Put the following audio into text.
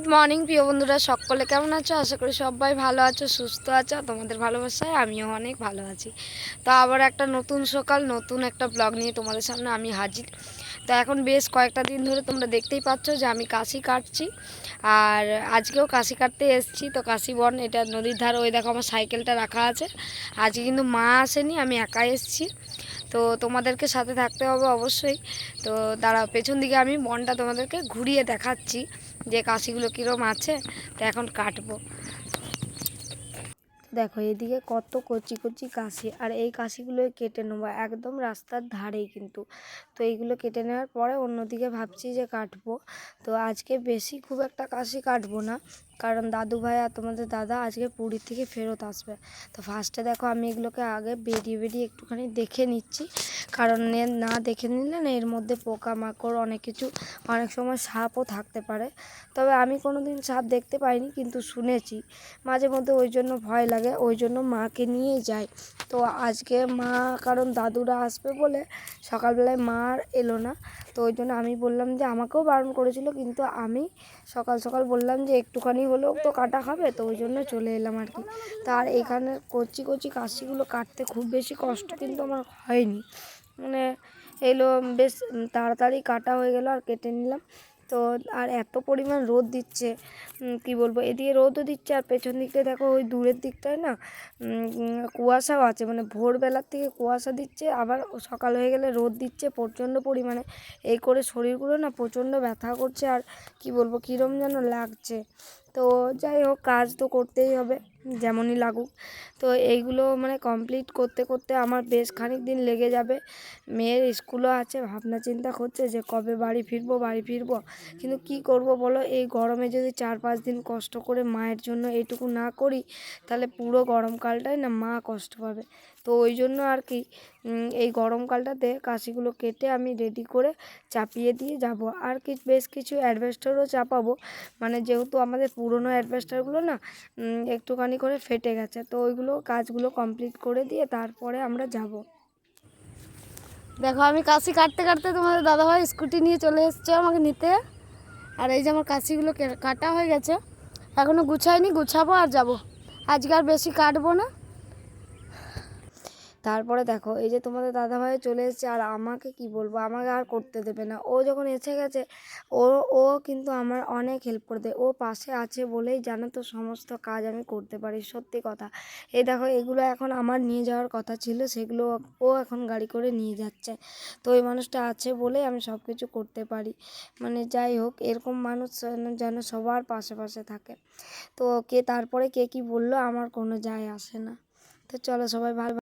Good morning প্রিয় বন্ধুরা। সকলে কেমন আছো? আশা করি সবাই ভালো আছো, সুস্থ আছো। তোমাদের ভালোবাসায় আমিও অনেক ভালো আছি। তো আবার একটা নতুন সকাল, নতুন একটা ব্লগ নিয়ে তোমাদের সামনে আমি হাজির। তো এখন বেশ কয়েকটা দিন ধরে তোমরা দেখতেই পাচ্ছ যে আমি কাশি কাটছি। আর আজকেও কাশি কাটতে এসেছি। তো কাশি বন, এটা নদীর ধারে, ওই দেখো আমার সাইকেলটা রাখা আছে। আজকে কিন্তু মা আসেনি, আমি একা এসেছি। তো তোমাদেরকে সাথে থাকতে হবে অবশ্যই। তো দাঁড়াও, পেছন দিকে আমি বনটা তোমাদেরকে ঘুরিয়ে দেখাচ্ছি। যে কাশিগুলো কীরকম আছে, তো এখন কাটবো। দেখো, এদিকে কত কচি কচি কাশি, আর এই কাশিগুলো কেটে নেব, একদম রাস্তার ধারেই কিন্তু। তো এইগুলো কেটে নেওয়ার পরে অন্যদিকে ভাবছি যে কাটবো। তো আজকে বেশি খুব একটা কাশি কাটবো না। কারণ দাদু ভাই আর তোমাদের দাদা আজকে পুরী থেকে ফেরত আসবে। তো ফার্স্টে দেখো আমি এগুলোকে আগে বেরিয়ে বেরিয়ে একটুখানি দেখে নিচ্ছি। কারণ না দেখে নিলে না এর মধ্যে পোকামাকড় অনেক কিছু, অনেক সময় সাপও থাকতে পারে। তবে আমি কোনো দিন সাপ দেখতে পাইনি, কিন্তু শুনেছি। মাঝে মধ্যে ওই জন্য ভয় লাগে, ওই জন্য মাকে নিয়ে যাই। তো আজকে মা, কারণ দাদুরা আসবে বলে সকালবেলায় মা আর এলো না। তো ওই জন্য আমি বললাম যে আমাকেও বারণ করেছিল, কিন্তু আমি সকাল সকাল বললাম যে একটুখানি হলেও তো কাটা খাবে তো ওই জন্য চলে এলাম আর কি। তার এখানে কচি কচি কাশিগুলো কাটতে খুব বেশি কষ্ট কিন্তু আমার হয়নি। মানে এলো বেশ তাড়াতাড়ি কাটা হয়ে গেল আর কেটে নিলাম। তো আর এত পরিমাণ রোদ দিচ্ছে কি বলব, এদিকে রোদও দিচ্ছে আর পেছন দিকটা দেখো ওই দূরের দিকটায় না কুয়াশাও আছে। মানে ভোরবেলার থেকে কুয়াশা দিচ্ছে, আবার সকাল হয়ে গেলে রোদ দিচ্ছে প্রচণ্ড পরিমাণে। এই করে শরীরগুলো না প্রচণ্ড ব্যথা করছে আর কি বলব, কীরম যেন লাগছে। তো যাই হোক, কাজ তো করতেই হবে, যেমনই লাগুক। তো এইগুলো মানে কমপ্লিট করতে করতে আমার বেশ খানিক দিন লেগে যাবে। মেয়ের স্কুলও আছে, ভাবনা চিন্তা করছে যে কবে বাড়ি ফিরবো বাড়ি ফিরবো। কিন্তু কি করব বলো, এই গরমে যদি চার পাঁচ দিন কষ্ট করে মায়ের জন্য এইটুকু না করি, তাহলে পুরো গরমকালটাই না মা কষ্ট পাবে। তো ওই জন্য আর কি এই গরমকালটাতে কাশিগুলো কেটে আমি রেডি করে চাপিয়ে দিয়ে যাব। আর কি বেশ কিছু অ্যাডভেস্টারও চাপাবো। মানে যেহেতু আমাদের পুরনো অ্যাডভেস্টারগুলো না একটুখানি করে ফেটে গেছে, তো ওইগুলো কাজগুলো কমপ্লিট করে দিয়ে তারপরে আমরা যাব। দেখো, আমি কাশি কাটতে কাটতে তোমাদের দাদাভাই স্কুটি নিয়ে চলে এসছে আমাকে নিতে। আর এই যে আমার কাশিগুলো কাটা হয়ে গেছে। এখনও গুছাইনি, গুছাবো আর যাব। আজকে আর বেশি কাটবো না। তারপরে দেখো, এই যে তোমাদের দাদাভাই চলে এসেছে, আর আমাকে কি বলব? আমাকে আর করতে দেবে না। ও যখন এসে গেছে, ও ও কিন্তু আমার অনেক হেল্প করে দেয়। ও পাশে আছে বলেই জানো তো সমস্ত কাজ আমি করতে পারি, সত্যি কথা। এই দেখো, এগুলো এখন আমার নিয়ে যাওয়ার কথা ছিল, সেগুলো ও এখন গাড়ি করে নিয়ে যাচ্ছে। তো ওই মানুষটা আছে বলেই আমি সব কিছু করতে পারি। মানে যাই হোক, এরকম মানুষ যেন- যেন সবার পাশে পাশে থাকে। তো কে, তারপরে কে কি বলল, আমার কোনো যায় আসে না। তো চলো সবাই ভালো